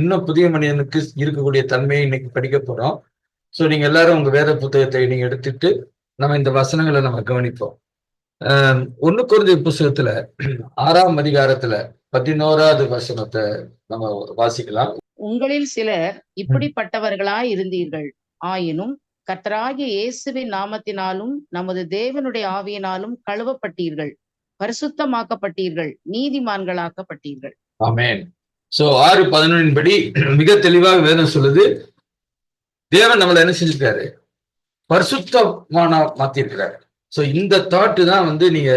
இன்னும் புதிய மனிதனுக்கு இருக்கக்கூடிய தன்மையை இன்னைக்கு படிக்க போறோம். ஸோ நீங்க எல்லாரும் உங்க வேத புத்தகத்தை நீங்க எடுத்துட்டு நம்ம இந்த வசனங்களை நம்ம கவனிப்போம். ஒண்ணு குறைந்த புஸ்தகத்துல ஆறாம் அதிகாரத்துல பதினோராவது வசனத்தை நம்ம வாசிக்கலாம். உங்களில் சிலர் இப்படிப்பட்டவர்களாய் இருந்தீர்கள். ஆயினும் கர்த்தராகிய இயேசுவின் நாமத்தினாலும் நமது தேவனுடைய ஆவியினாலும் கழுவப்பட்டீர்கள். பரிசுத்தமாக்கப்பட்டீர்கள். நீதிமான்களாக்கப்பட்டீர்கள். ஆமென். சோ ஆறு பதினொன்றின் படி மிக தெளிவாக வேதம் சொல்லுது. தேவன் நம்மளை என்ன செஞ்சிருக்காரு? பரிசுத்தமான மாத்திருக்கிறார். சோ இந்த தாட்டு தான் வந்து நீங்க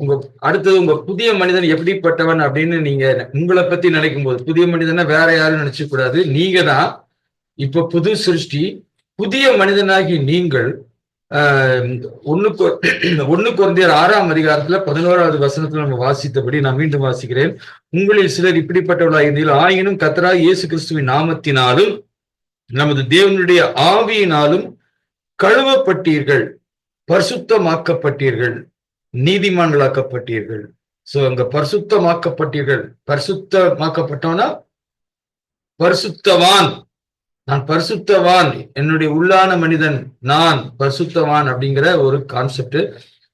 உங்க அடுத்தது உங்க புதிய மனிதன் எப்படிப்பட்டவன் அப்படின்னு நீங்க உங்களை பத்தி நினைக்கும் போது புதிய மனிதனா வேற யாரும் நினைச்சு கூடாது. நீங்க தான் இப்ப புது சிருஷ்டி புதிய மனிதனாகி நீங்கள் ஆஹ் ஒண்ணுக்கு ஒண்ணு ஆறாம் அதிகாரத்துல பதினோராவது வசனத்துல நம்ம வாசித்தபடி நான் மீண்டும் வாசிக்கிறேன். உங்களில் சிலர் இப்படிப்பட்டவர்களாக இருந்தீர்கள். ஆயினும் கத்ரா இயேசு கிறிஸ்துவின் நாமத்தினாலும் நமது தேவனுடைய ஆவியினாலும் கழுவப்பட்டீர்கள். பரிசுத்தமாக்கப்பட்டீர்கள். நீதிமான்களாக்கப்பட்டீர்கள். சோ அங்க பரிசுத்தமாக்கப்பட்டீர்கள். பரிசுத்தமாக்கப்பட்டோம்னா பரிசுத்தவான். நான் பரிசுத்தவான் என்னுடைய உள்ளான மனிதன் நான் பரிசுத்தவான் அப்படிங்கிற ஒரு கான்செப்ட்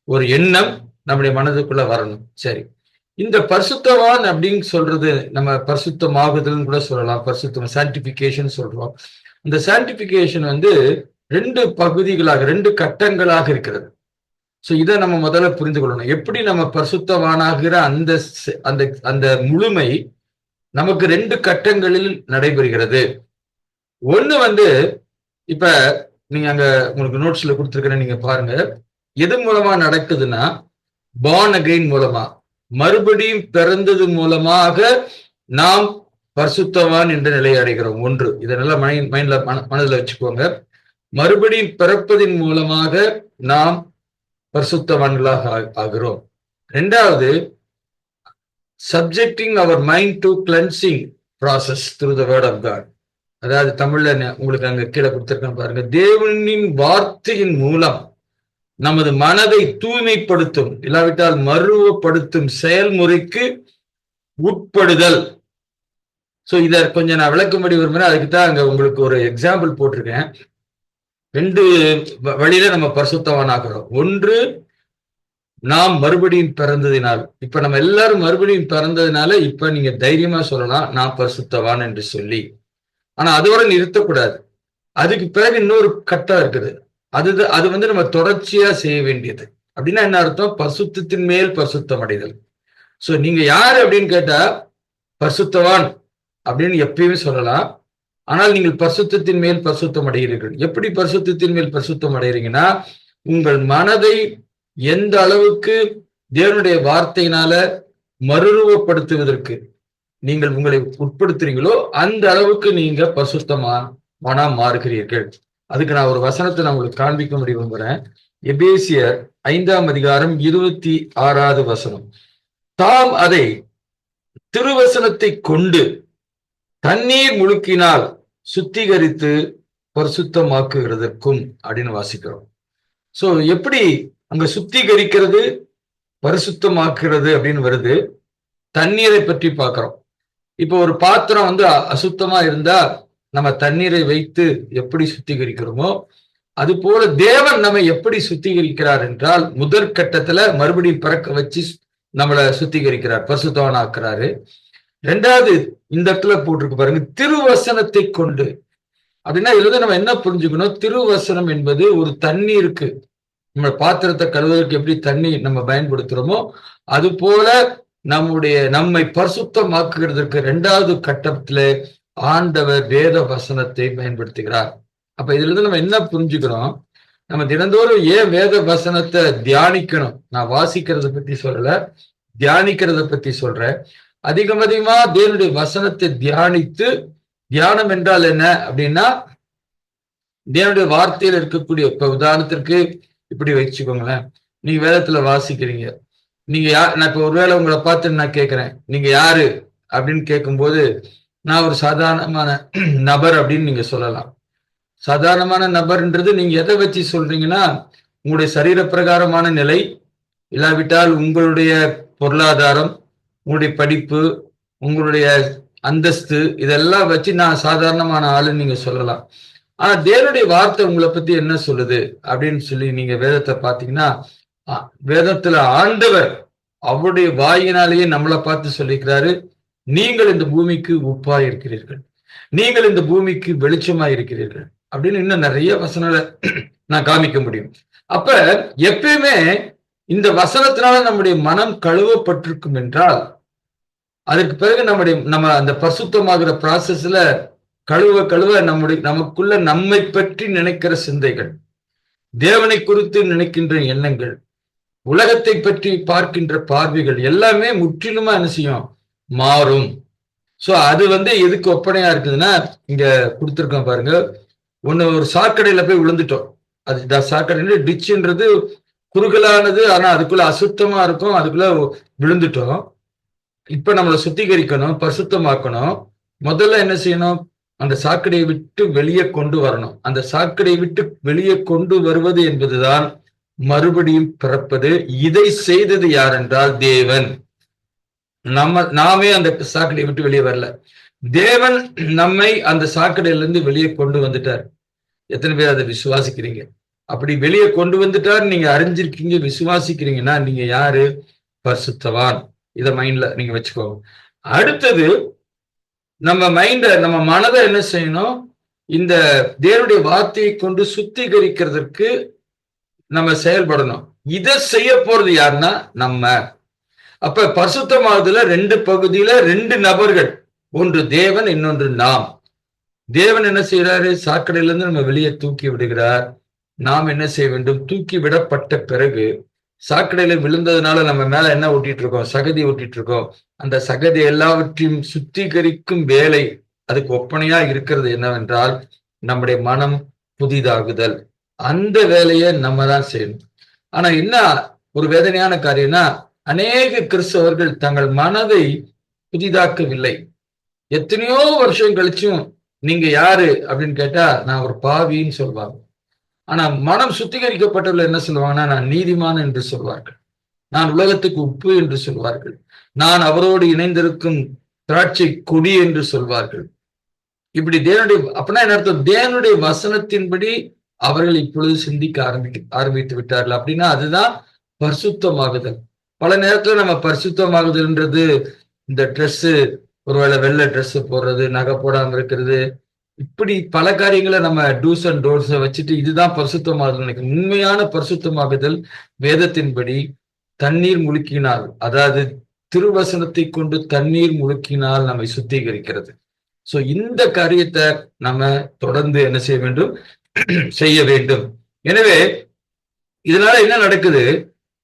ஒரு எண்ணம் நம்முடைய மனதுக்குள்ள வரணும். சரி. இந்த பரிசுத்தவான் அப்படின்னு சொல்றது நம்ம பரிசுத்தமாகுதல்னு கூட சொல்லலாம். பரிசுத்தம் சான்டிபிகேஷன் சொல்றோம். இந்த சான்டிபிகேஷன் வந்து ரெண்டு பகுதிகளாக ரெண்டு கட்டங்களாக இருக்கிறது. ஸோ இதை நம்ம முதல்ல புரிந்து கொள்ளணும் எப்படி நம்ம பரிசுத்தவானாகிற அந்த அந்த அந்த முழுமை நமக்கு ரெண்டு கட்டங்களில் நடைபெறுகிறது? ஒண்ணு வந்து இப்ப நீங்க அங்க உங்களுக்கு நோட்ஸ்ல கொடுத்துருக்கேன் நீங்க பாருங்க. எது மூலமா நடக்குதுன்னா பார்ன் அகெயின் மூலமா. மறுபடியும் பிறந்தது மூலமாக நாம் பரிசுத்தவான் என்ற நிலையை அடைகிறோம். ஒன்று. இதை நல்லா மைண்ட் மைண்ட்ல மனதில் வச்சுக்கோங்க. மறுபடியும் பிறப்பதின் மூலமாக நாம் பரிசுத்தவான்களாக ஆ- ஆகிறோம். ரெண்டாவது subjecting our mind to cleansing process through the word of God அதாவது தமிழ்ல உங்களுக்கு அங்க கீழே கொடுத்துருக்கேன் பாருங்க. தேவனின் வார்த்தையின் மூலம் நமது மனதை தூய்மைப்படுத்தும் இல்லாவிட்டால் மருவப்படுத்தும் செயல்முறைக்கு உட்படுதல். சோ இத கொஞ்சம் நான் விளக்கும்படி விரும்புறேன். அதுக்கு தான் அங்க உங்களுக்கு ஒரு எக்ஸாம்பிள் போட்டிருக்கேன். ரெண்டு வ- வழியில நம்ம பரிசுத்தவனாகிறோம். ஒன்று நாம் மறுபடியும் பிறந்ததினால். இப்ப நம்ம எல்லாரும் மறுபடியும் பிறந்ததுனால இப்ப நீங்க தைரியமா சொல்லலாம் நான் பரிசுத்தவான் என்று சொல்லி. ஆனா அதோட நிறுத்தக்கூடாது. அதுக்கு பிறகு இன்னொரு கட்டம் இருக்குது. அது அது வந்து நம்ம தொடர்ச்சியா செய்ய வேண்டியது. அப்படின்னா என்ன அர்த்தம்? பசுத்தத்தின் மேல் பசுத்தம் அடைதல். சோ நீங்க யாரு அப்படின்னு கேட்டா பசுத்தவான் அப்படின்னு எப்பயுமே சொல்லலாம். ஆனால் நீங்கள் பசுத்தத்தின் மேல் பசுத்தம் அடைகிறீர்கள். எப்படி பசுத்தத்தின் மேல் பசுத்தம் அடைகிறீங்கன்னா உங்கள் மனதை எந்த அளவுக்கு தேவனுடைய வார்த்தையினால மறுரூபப்படுத்துவதற்கு. நீங்கள் உங்களை உட்படுத்துறீங்களோ அந்த அளவுக்கு நீங்க மனம் மாறுகிறீர்கள். அதுக்கு நான் ஒரு வசனத்தை நான் உங்களுக்கு காண்பிக்க விரும்புறேன். எபேசியர் ஐந்தாம் அதிகாரம் இருபத்தி ஆறாவது வசனம். தாம் அதை திருவசனத்தை கொண்டு தண்ணீர் முழுக்கினால் சுத்திகரித்து பரிசுத்தமாக்குகிறதற்கும் அப்படின்னு வாசிக்கிறோம். சோ எப்படி அங்க சுத்திகரிக்கிறது பரிசுத்தமாக்குறது அப்படின்னு வருது தண்ணீரை பற்றி பார்க்கிறோம். இப்போ ஒரு பாத்திரம் வந்து அசுத்தமா இருந்தா நம்ம தண்ணீரை வைத்து எப்படி சுத்திகரிக்கிறோமோ அது போல தேவன் நம்மை எப்படி சுத்திகரிக்கிறார் என்றால் முதற் கட்டத்துல மறுபடியும் பிறக்க வச்சு நம்மளை சுத்திகரிக்கிறார் பரிசுத்தவன் ஆக்குறாரு ரெண்டாவது இந்த இடத்துல போட்டிருக்கு பாருங்க திருவசனத்தை கொண்டு. அப்படின்னா இதுல நம்ம என்ன புரிஞ்சுக்கணும்? திருவசனம் என்பது ஒரு தண்ணீருக்கு நம்ம பாத்திரத்தை கழுவுவதற்கு எப்படி தண்ணி நம்ம பயன்படுத்துறோமோ அது போல நம்முடைய நம்மை பரிசுத்தமாக்குகிறதுக்கு இரண்டாவது கட்டத்துல ஆண்டவர் வேத வசனத்தை பயன்படுத்துகிறார். அப்ப இதுல இருந்து நம்ம என்ன புரிஞ்சுக்கிறோம்? நம்ம தினந்தோறும் ஏன் வேத வசனத்தை தியானிக்கணும்? நான் வாசிக்கிறத பத்தி சொல்லல தியானிக்கிறத பத்தி சொல்றேன். அதிகம் அதிகமா தேவனுடைய வசனத்தை தியானித்து தியானம் என்றால் என்ன அப்படின்னா தேவனுடைய வார்த்தையில இருக்கக்கூடிய இப்ப உதாரணத்திற்கு இப்படி வச்சுக்கோங்களேன். நீங்க வேதத்துல வாசிக்கிறீங்க. நீங்க யார் நான் இப்ப ஒருவேளை உங்களை பார்த்து நான் கேட்குறேன் நீங்க யாரு? அப்படின்னு கேட்கும்போது நான் ஒரு சாதாரணமான நபர் அப்படின்னு நீங்க சொல்லலாம். சாதாரணமான நபர்ன்றது நீங்க எதை வச்சு சொல்றீங்கன்னா உங்களுடைய சரீர பிரகாரமான நிலை இல்லாவிட்டால் உங்களுடைய பொருளாதாரம் உங்களுடைய படிப்பு உங்களுடைய அந்தஸ்து இதெல்லாம் வச்சு நான் சாதாரணமான ஆளுன்னு நீங்க சொல்லலாம். ஆனா தேவனுடைய வார்த்தை உங்களை பத்தி என்ன சொல்லுது? அப்படின்னு சொல்லி நீங்க வேதத்தை பாத்தீங்கன்னா வேதத்துல ஆண்டவர் அவருடைய வாயினாலேயே நம்மளை பார்த்து சொல்லிக்கிறாரு நீங்கள் இந்த பூமிக்கு உப்பா இருக்கிறீர்கள். நீங்கள் இந்த பூமிக்கு வெளிச்சமா இருக்கிறீர்கள். அப்படின்னு இன்னும் நிறைய வசனங்களை நான் காமிக்க முடியும். அப்ப எப்பயுமே இந்த வசனத்தினால நம்முடைய மனம் கழுவப்பட்டிருக்கும் என்றால் அதற்கு பிறகு நம்முடைய நம்ம அந்த பசுத்தமாகிற ப்ராசஸ்ல கழுவ கழுவ நம்முடைய நமக்குள்ள நம்மை பற்றி நினைக்கிற சிந்தைகள் தேவனை குறித்து நினைக்கின்ற எண்ணங்கள் உலகத்தை பற்றி பார்க்கின்ற பார்வைகள் எல்லாமே முற்றிலுமா என்ன செய்யும்? மாறும். சோ அது வந்து எதுக்கு ஒப்பனையா இருக்குதுன்னா இங்க கொடுத்துருக்கோம் பாருங்க. ஒண்ணு ஒரு சாக்கடையில போய் விழுந்துட்டோம். அது சாக்கடை டிச்சுன்றது குறுகலானது ஆனா அதுக்குள்ள அசுத்தமா இருக்கும் அதுக்குள்ள விழுந்துட்டோம். இப்ப நம்மளை சுத்திகரிக்கணும் பரிசுத்தமாக்கணும். முதல்ல என்ன செய்யணும்? அந்த சாக்கடையை விட்டு வெளியே கொண்டு வரணும். அந்த சாக்கடையை விட்டு வெளியே கொண்டு வருவது என்பதுதான் மறுபடியும் பிறப்பது இதை செய்தது யார் என்றால் தேவன். நம்ம நாமே அந்த சாக்கடையை விட்டு வெளியே வரல. தேவன் நம்மை அந்த சாக்கடையிலிருந்து வெளியே கொண்டு வந்துட்டார். எத்தனை பேர் அதை விசுவாசிக்கிறீங்க? அப்படி வெளியே கொண்டு வந்துட்டார் நீங்க அறிஞ்சிருக்கீங்க விசுவாசிக்கிறீங்கன்னா நீங்க யாரு? பரிசுத்தவான். இத மைண்ட்ல நீங்க வச்சுக்கோங்க அடுத்தது நம்ம மைண்ட நம்ம மனதை என்ன செய்யணும்? இந்த தேவனுடைய வார்த்தையை கொண்டு சுத்திகரிக்கிறதுக்கு நம்ம செயல்படணும். இதை செய்ய போறது யாருன்னா நம்ம. அப்ப பரிசுத்தமாவதுல ரெண்டு பகுதியில ரெண்டு நபர்கள். ஒன்று தேவன் இன்னொன்று நாம். தேவன் என்ன செய்யறாரு சாக்கடையில இருந்து நம்ம வெளியே தூக்கி விடுகிறார். நாம் என்ன செய்ய வேண்டும்? தூக்கி விடப்பட்ட பிறகு சாக்கடையில விழுந்ததுனால நம்ம மேல என்ன ஓட்டிட்டு இருக்கோம்? சகதி ஓட்டிட்டு இருக்கோம். அந்த சகதி எல்லாவற்றையும் சுத்திகரிக்கும் வேலை அதுக்கு ஒப்பனையா இருக்கிறது என்னவென்றால் நம்முடைய மனம் புதிதாகுதல். அந்த வேலையை நம்ம தான் செய்யணும். ஆனா என்ன ஒரு வேதனையான காரியம்னா அநேக கிறிஸ்தவர்கள் தங்கள் மனதை புதிதாக்கவில்லை. எத்தனையோ வருஷம் கழிச்சும் நீங்க யாரு அப்படின்னு கேட்டா நான் ஒரு பாவின்னு சொல்லுவாங்க ஆனா மனம் சுத்திகரிக்கப்பட்டவர்கள் என்ன சொல்லுவாங்கன்னா நான் நீதிமான் என்று சொல்வார்கள். நான் உலகத்துக்கு உப்பு என்று சொல்வார்கள். நான் அவரோடு இணைந்திருக்கும் திராட்சை கொடி என்று சொல்வார்கள். இப்படி தேவனுடைய அப்படின்னா என்ன அர்த்தம்? தேவனுடைய வசனத்தின்படி அவர்கள் இப்பொழுது சிந்திக்க ஆரம்பி ஆரம்பித்து விட்டார்கள். அப்படின்னா அதுதான் பரிசுத்தமாகுதல். பல நேரத்துல நம்ம பரிசுத்தமாகுதல்ன்றது இந்த ட்ரெஸ் ஒருவேளை வெள்ளை ட்ரெஸ் போடுறது நகை போடாம இருக்கிறது. இப்படி பல காரியங்களை நம்ம டூஸ் அண்ட் டோர்ஸ் வச்சுட்டு இதுதான் பரிசுத்தமாகுதல் நினைக்கிறோம். உண்மையான பரிசுத்தமாகுதல் வேதத்தின்படி தண்ணீர் முழுக்கினால் அதாவது திருவசனத்தை கொண்டு தண்ணீர் முழுக்கினால் நம்மை சுத்திகரிக்கிறது. சோ இந்த காரியத்தை நம்ம தொடர்ந்து என்ன செய்ய வேண்டும்? செய்ய வேண்டும். எனவே இதனால என்ன நடக்குது?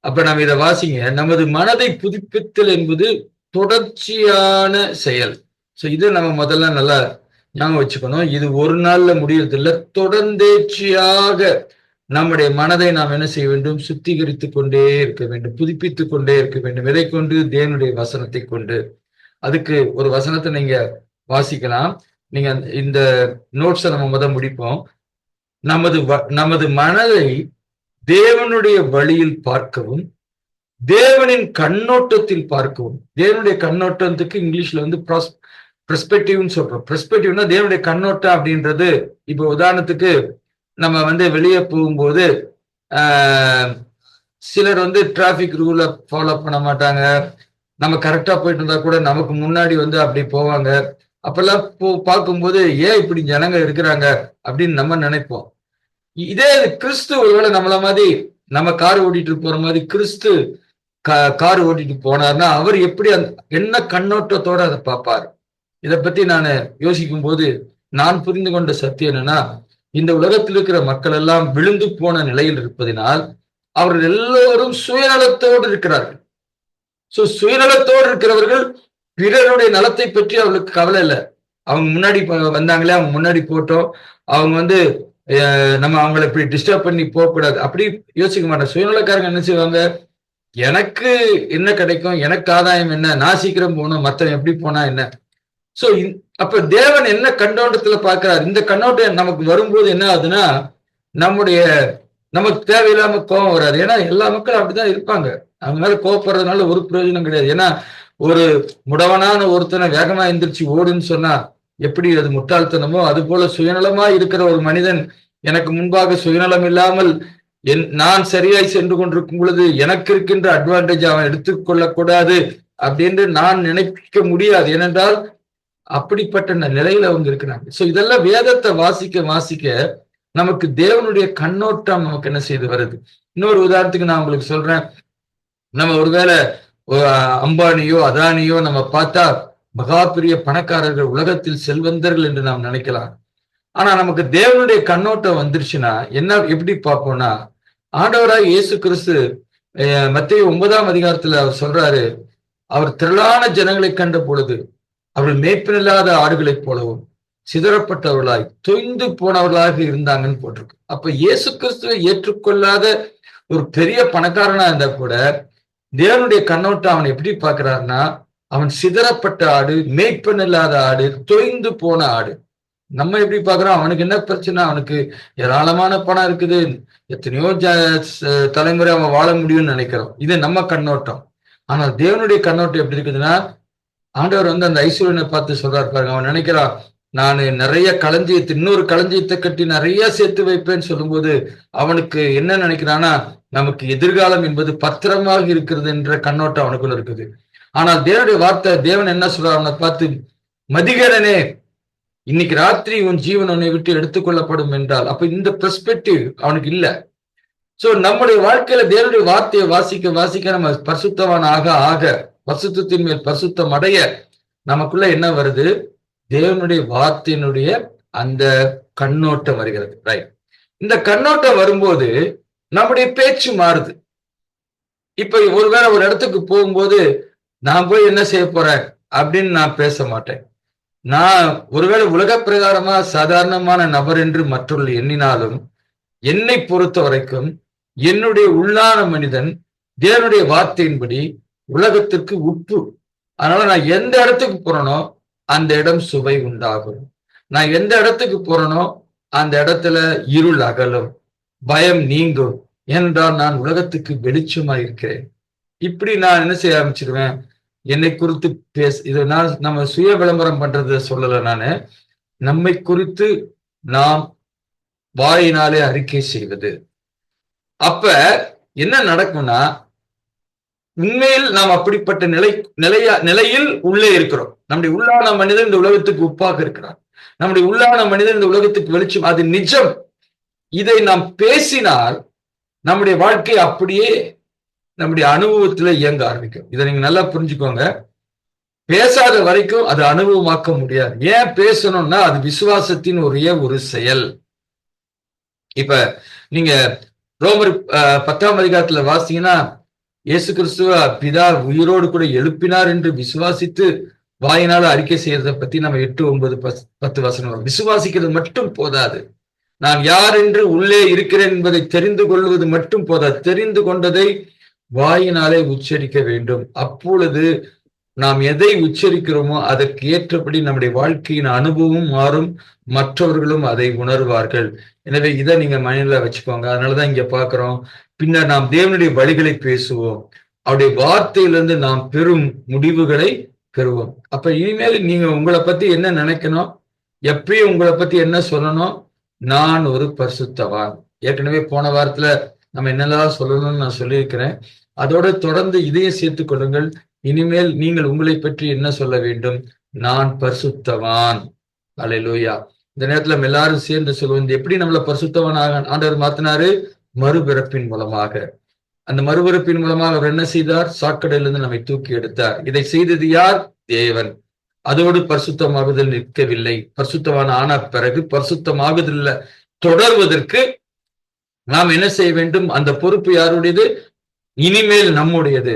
அப்ப நம்ம இதை வாசிங்க. நமது மனதை புதுப்பித்தல் என்பது தொடர்ச்சியான செயல். சோ இது நம்ம முதல்ல நல்லா ஞாபகம் வச்சுக்கணும். இது ஒரு நாள்ல முடியறது இல்லை தொடர்ந்தேச்சியாக நம்முடைய மனதை நாம் என்ன செய்ய வேண்டும்? சுத்திகரித்து கொண்டே இருக்க வேண்டும். புதுப்பித்து கொண்டே இருக்க வேண்டும். இதை கொண்டு? தேவனுடைய வசனத்தை கொண்டு. அதுக்கு ஒரு வசனத்தை நீங்க வாசிக்கலாம். நீங்க இந்த நோட்ஸை நம்ம முத முடிப்போம். நமது நமது மனதை தேவனுடைய வழியில் பார்க்கவும் தேவனின் கண்ணோட்டத்தில் பார்க்கவும். தேவனுடைய கண்ணோட்டத்துக்கு இங்கிலீஷ்ல வந்து பெர்ஸ்பெக்டிவ்னு சொல்றோம். பெர்ஸ்பெக்டிவ்னா தேவனுடைய கண்ணோட்டம் அப்படின்றது இப்போ உதாரணத்துக்கு நம்ம வந்து வெளியே போகும்போது சிலர் வந்து டிராபிக் ரூலை ஃபாலோ பண்ண மாட்டாங்க. நம்ம கரெக்டா போயிட்டு இருந்தா கூட நமக்கு முன்னாடி வந்து அப்படி போவாங்க. அப்பெல்லாம் போ பார்க்கும்போது ஏன் இப்படி ஜனங்க இருக்கிறாங்க? அப்படின்னு நம்ம நினைப்போம். இதே கிறிஸ்து ஒருவேளை நம்மள மாதிரி நம்ம கார் ஓட்டிட்டு போற மாதிரி கிறிஸ்து கார் ஓட்டிட்டு போனார்னா அவர் எப்படி அந்த என்ன கண்ணோட்டத்தோட அதை பார்ப்பார்? இதை பத்தி நான் யோசிக்கும் போது நான் புரிந்து கொண்ட சத்தியம் என்னன்னா இந்த உலகத்தில் இருக்கிற மக்கள் எல்லாம் விழுந்து போன நிலையில் இருப்பதினால் அவர்கள் எல்லோரும் சுயநலத்தோடு இருக்கிறார்கள். சோ சுயநலத்தோடு இருக்கிறவர்கள் பிறருடைய நலத்தை பற்றி அவளுக்கு கவலை இல்லை. அவங்க முன்னாடி வந்தாங்களே அவங்க முன்னாடி போட்டோம். அவங்க வந்து நம்ம அவங்கள இப்படி டிஸ்டர்ப் பண்ணி போகக்கூடாது. அப்படி யோசிக்க மாட்டேன் சுயநலக்காரங்க என்ன செய்வாங்க? எனக்கு என்ன கிடைக்கும்? எனக்கு ஆதாயம் என்ன? நான் சீக்கிரம் போகணும். மற்றவன் எப்படி போனா என்ன? ஸோ அப்ப தேவன் என்ன கண்ணோட்டத்துல பாக்குறாரு இந்த கண்ணோட்டம் நமக்கு வரும்போது என்ன ஆகுதுன்னா நம்முடைய நமக்கு தேவையில்லாம கோபம் வராது. ஏன்னா எல்லா மக்களும் அப்படிதான் இருப்பாங்க. அவங்க மேல கோபப்படுறதுனால ஒரு பிரயோஜனம் கிடையாது. ஏன்னா ஒரு முடவனான ஒருத்தனை வேகமா எந்திரிச்சு ஓடுன்னு சொன்னா எப்படி அது முட்டாள்தனமோ? அது போல சுயநலமா இருக்கிற ஒரு மனிதன் எனக்கு முன்பாக சுயநலம் இல்லாமல் என் நான் சரியாய் சென்று கொண்டிருக்கும் பொழுது எனக்கு இருக்கின்ற அட்வான்டேஜ் அவன் எடுத்துக்கொள்ளக்கூடாது அப்படின்னு நான் நினைக்க முடியாது. ஏனென்றால் அப்படிப்பட்ட நிலையில அவங்க இருக்கிறாங்க. சோ இதெல்லாம் வேதத்தை வாசிக்க வாசிக்க நமக்கு தேவனுடைய கண்ணோட்டம் நமக்கு என்ன செய்து வருது? இன்னொரு உதாரணத்துக்கு நான் உங்களுக்கு சொல்றேன். நம்ம ஒருவேளை அம்பானியோ அதானியோ நம்ம பார்த்தா மகா பெரிய பணக்காரர்கள் உலகத்தில் செல்வந்தர்கள் என்று நாம் நினைக்கலாம். ஆனா நமக்கு தேவனுடைய கண்ணோட்டம் வந்துருச்சுன்னா என்ன எப்படி பார்ப்போம்னா ஆண்டவராக இயேசு கிறிஸ்து மத்திய ஒன்பதாம் அதிகாரத்துல அவர் சொல்றாரு அவர் திரளான ஜனங்களை கண்ட பொழுது அவர்கள் மேய்ப்பினில்லாத ஆடுகளைப் போலவும் சிதறப்பட்டவர்களாய் தொய்ந்து போனவர்களாக இருந்தாங்கன்னு போட்டிருக்கு. அப்ப இயேசு கிறிஸ்துவை ஏற்றுக்கொள்ளாத ஒரு பெரிய பணக்காரனா இருந்தா கூட தேவனுடைய கண்ணோட்டம் அவன் எப்படி பார்க்கிறாருன்னா அவன் சிதறப்பட்ட ஆடு மேய்ப்பன் இல்லாத ஆடு தொய்ந்து போன ஆடு. நம்ம எப்படி பாக்குறோம் அவனுக்கு என்ன பிரச்சனை? அவனுக்கு ஏராளமான பணம் இருக்குது. எத்தனையோ தலைமுறை அவன் வாழ முடியும்னு நினைக்கிறோம். இது நம்ம கண்ணோட்டம். ஆனா தேவனுடைய கண்ணோட்டம் எப்படி இருக்குதுன்னா ஆண்டவர் வந்து அந்த ஐஸ்வர்யனை பார்த்து சொல்றாரு பாருங்க. அவன் நினைக்கிறான் நான் நிறைய களஞ்சியத்தை இன்னொரு களஞ்சியத்தை கட்டி நிறைய சேர்த்து வைப்பேன்னு சொல்லும்போது அவனுக்கு என்ன நினைக்கிறான்னா நமக்கு எதிர்காலம் என்பது பத்திரமாக இருக்கிறது என்ற கண்ணோட்டம் அவனுக்குள்ள இருக்குது. ஆனால் தேவனுடைய வார்த்தை தேவன் என்ன சொல்றார்? அவனை பார்த்து மதிகரனே இன்னைக்கு ராத்திரி உன் ஜீவன் உன்னை விட்டு எடுத்துக்கொள்ளப்படும் என்றால். அப்ப இந்த பெர்ஸ்பெக்டிவ் அவனுக்கு இல்லை. சோ நம்முடைய வாழ்க்கையில தேவனுடைய வார்த்தையை வாசிக்க வாசிக்க நம்ம பரிசுத்தவான் ஆக ஆக பரிசுத்தத்தின் மேல் பரிசுத்தம் அடைய நமக்குள்ள என்ன வருது? தேவனுடைய வார்த்தையினுடைய அந்த கண்ணோட்டம் வருகிறது ரைட் இந்த கண்ணோட்டம் வரும்போது நம்முடைய பேச்சு மாறுது. இப்ப ஒருவேளை ஒரு இடத்துக்கு போகும்போது நான் போய் என்ன செய்ய போறேன்? அப்படின்னு நான் பேச மாட்டேன். நான் ஒருவேளை உலக பிரகாரமா சாதாரணமான நபர் என்று மற்றொரு எண்ணினாலும் என்னை பொறுத்த வரைக்கும் என்னுடைய உள்ளான மனிதன் தேவனுடைய வார்த்தையின்படி உலகத்திற்கு உப்பு அதனால நான் எந்த இடத்துக்கு போறேனோ அந்த இடம் சுவை உண்டாகும். நான் எந்த இடத்துக்கு போறேனோ அந்த இடத்துல இருள் அகலும் பயம் நீங்கும் ஏனென்றால் நான் உலகத்துக்கு வெளிச்சமா இருக்கிறேன். இப்படி நான் என்ன செய்ய ஆரம்பிச்சிருவேன்? என்னை குறித்து பேச இது நான் நம்ம சுய விளம்பரம் பண்றத சொல்லல நானு. நம்மை குறித்து நாம் வாயினாலே அறிக்கை செய்வது. அப்ப என்ன நடக்கும்னா உண்மையில் நாம் அப்படிப்பட்ட நிலை நிலையா நிலையில் உள்ளே இருக்கிறோம். நம்முடைய உள்ளான மனிதன் இந்த உலகத்துக்கு உப்பாக இருக்கிறார். நம்முடைய உள்ளான மனிதன் இந்த உலகத்துக்கு வெளிச்சம். அது நிஜம். இதை நாம் பேசினால் நம்முடைய வாழ்க்கை அப்படியே நம்முடைய அனுபவத்துல இயங்க ஆரம்பிக்கும். இதை நீங்க நல்லா புரிஞ்சுக்கோங்க. பேசாத வரைக்கும் அது அனுபவமாக்க முடியாது. ஏன் பேசணும்னா அது விசுவாசத்தின் ஒரே ஒரு செயல். இப்ப நீங்க ரோமர் அஹ், பத்தாம் அதிகாரத்துல வாசிங்கன்னா இயேசு கிறிஸ்துவ பிதா உயிரோடு கூட எழுப்பினார் என்று விசுவாசித்து வாயினால அறிக்கை செய்யறதை பத்தி நம்ம எட்டு ஒன்பது பஸ்- பத்து வசனம் வரும். விசுவாசிக்கிறது மட்டும் போதாது. நான் யார் என்று உள்ளே இருக்கிறேன் என்பதை தெரிந்து கொள்வது மட்டும் போதாது. தெரிந்து கொண்டதை வாயினாலே உச்சரிக்க வேண்டும். அப்பொழுது நாம் எதை உச்சரிக்கிறோமோ அதற்கு ஏற்றபடி நம்முடைய வாழ்க்கையின் அனுபவம் மாறும். மற்றவர்களும் அதை உணர்வார்கள். எனவே இதை நீங்க மனதில் வச்சுக்கோங்க. அதனாலதான் இங்க பாக்குறோம் பின்னர் நாம் தேவனுடைய வழிகளை பேசுவோம். அவருடைய வார்த்தையிலிருந்து நாம் பெறும் முடிவுகளை பெறுவோம். அப்ப இனிமேல் நீங்க உங்களை பத்தி என்ன நினைக்கணும்? எப்பயும் உங்களை பத்தி என்ன சொல்லணும்? நான் ஒரு பரிசுத்தவான். ஏற்கனவே போன வாரத்துல நம்ம என்னெல்லாம் சொல்லணும்னு நான் சொல்லியிருக்கிறேன். அதோட தொடர்ந்து இதையும் சேர்த்துக் கொள்ளுங்கள். இனிமேல் நீங்கள் உங்களை பற்றி என்ன சொல்ல வேண்டும்? நான் பரிசுத்தவான். அல்லேலூயா இந்த நேரத்துல நம்ம எல்லாரும் சேர்ந்து சொல்லுவோம் எப்படி நம்மள பரிசுத்தவன் ஆக ஆண்டவர் மாத்தினாரு? மறுபிறப்பின் மூலமாக. அந்த மறுபிறப்பின் மூலமாக அவர் என்ன செய்தார்? சாக்கடையிலிருந்து நம்மை தூக்கி எடுத்தார். இதை செய்தது யார்? தேவன். அதோடு பரிசுத்தமாகுதல் நிற்கவில்லை. பரிசுத்தமான ஆன பிறகு பரிசுத்தமாகுதல் தொடர்வதற்கு நாம் என்ன செய்ய வேண்டும்? அந்த பொறுப்பு யாருடையது? இனிமேல் நம்முடையது.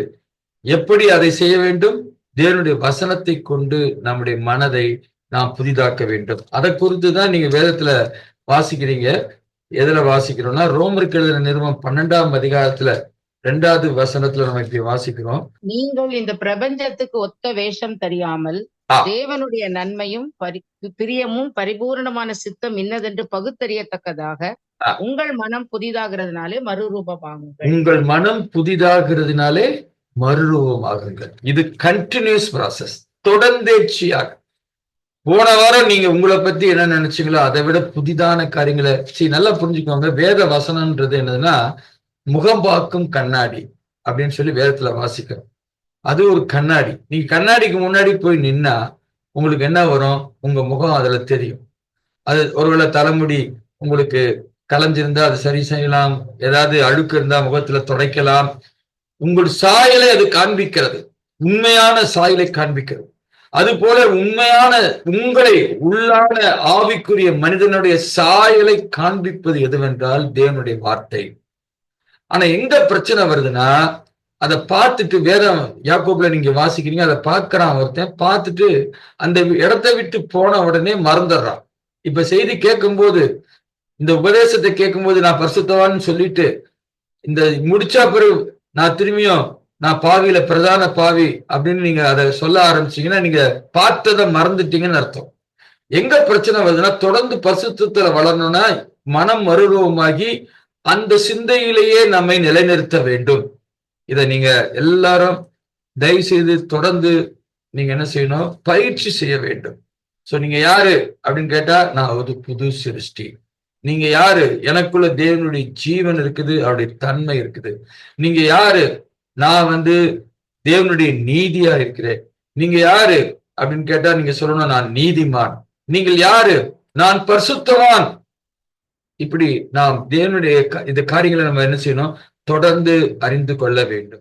எப்படி அதை செய்ய வேண்டும்? தேவனுடைய வசனத்தை கொண்டு நம்முடைய மனதை நாம் புதிதாக்க வேண்டும். அதை குறித்து தான் நீங்க வேதத்துல வாசிக்கிறீங்க. எதுல வாசிக்கிறோம்னா ரோமருக்கு எழுதின நிறுவனம் பன்னெண்டாம் அதிகாரத்துல ரெண்டாவது வசனத்துல நம்ம இப்படி வாசிக்கிறோம். நீங்கள் இந்த பிரபஞ்சத்துக்கு ஒத்த வேஷம் தெரியாமல். தேவனுடைய நன்மையும் பரி- பிரியமும் பரிபூரணமான சித்தம் இன்னதென்று பகுத்தறியத்தக்கதாக. உங்கள் மனம் புதிதாகிறதுனாலே மறுரூபமாகுங்கள். உங்கள் மனம் புதிதாகிறதுனாலே மறுரூபமாகுங்கள். இது கண்டினியூஸ் ப்ராசஸ் தொடர்ந்தேர்ச்சியாக. போன வாரம் நீங்க உங்களை பத்தி என்ன நினைச்சீங்களோ அதை விட புதிதான காரியங்களை சரி நல்லா புரிஞ்சுக்கோங்க. வேத வசனம்ன்றது என்னதுன்னா முகம் பார்க்கும் கண்ணாடி அப்படின்னு சொல்லி வேதத்துல வாசிக்கிறோம். அது ஒரு கண்ணாடி. நீங்க கண்ணாடிக்கு முன்னாடி போய் நின்னா உங்களுக்கு என்ன வரும்? உங்க முகம் அதுல தெரியும். அது ஒருவேளை தலைமுடி உங்களுக்கு கலைஞ்சிருந்தா அது சரி செய்யலாம். ஏதாவது அழுக்கு இருந்தா முகத்துல துடைக்கலாம். உங்கள் சாயலை அது காண்பிக்கிறது. உண்மையான சாயலை காண்பிக்கிறது. அது போல உண்மையான உங்களை உள்ளான ஆவிக்குரிய மனிதனுடைய சாயலை காண்பிப்பது எதுவென்றால் தேவனுடைய வார்த்தை. ஆனா எங்க பிரச்சனை வருதுன்னா அதை பார்த்துட்டு வேதம் யாக்கோப்ல நீங்க வாசிக்கிறீங்க அதை பார்க்கறான் ஒருத்தன் பார்த்துட்டு அந்த இடத்த விட்டு போன உடனே மறந்துடுறான். இப்ப செய்தி கேட்கும்போது இந்த உபதேசத்தை கேட்கும்போது நான் பரிசுத்தவான்னு சொல்லிட்டு இந்த முடிச்சா பிறகு நான் திரும்பியும் நான் பாவியில பிரதான பாவி அப்படின்னு நீங்க அதை சொல்ல ஆரம்பிச்சீங்கன்னா நீங்க பார்த்ததை மறந்துட்டீங்கன்னு அர்த்தம். எங்க பிரச்சனை வருதுன்னா தொடர்ந்து பரிசுத்தத்துல வளரணும்னா மனம் மறுரூபமாகி அந்த சிந்தையிலேயே நம்மை நிலைநிறுத்த வேண்டும். இதை நீங்க எல்லாரும் தயவு செய்து தொடர்ந்து நீங்க என்ன செய்யணும்? பயிற்சி செய்ய வேண்டும். சோ நீங்க யாரு அப்படின்னு கேட்டா நான் ஒரு புது சிருஷ்டி. நீங்க யாரு? எனக்குள்ள தேவனுடைய ஜீவன் இருக்குது அவருடைய தன்மை இருக்குது. நீங்க யாரு? நான் வந்து தேவனுடைய நீதியா இருக்கிறேன். நீங்க யாரு? அப்படின்னு கேட்டா நீங்க சொல்லணும் நான் நீதிமான். நீங்கள் யாரு? நான் பரிசுத்தவான். இப்படி நாம் தேவனுடைய க- இந்த காரியங்களை நம்ம என்ன செய்யணும்? தொடர்ந்து அறிந்து கொள்ள வேண்டும்.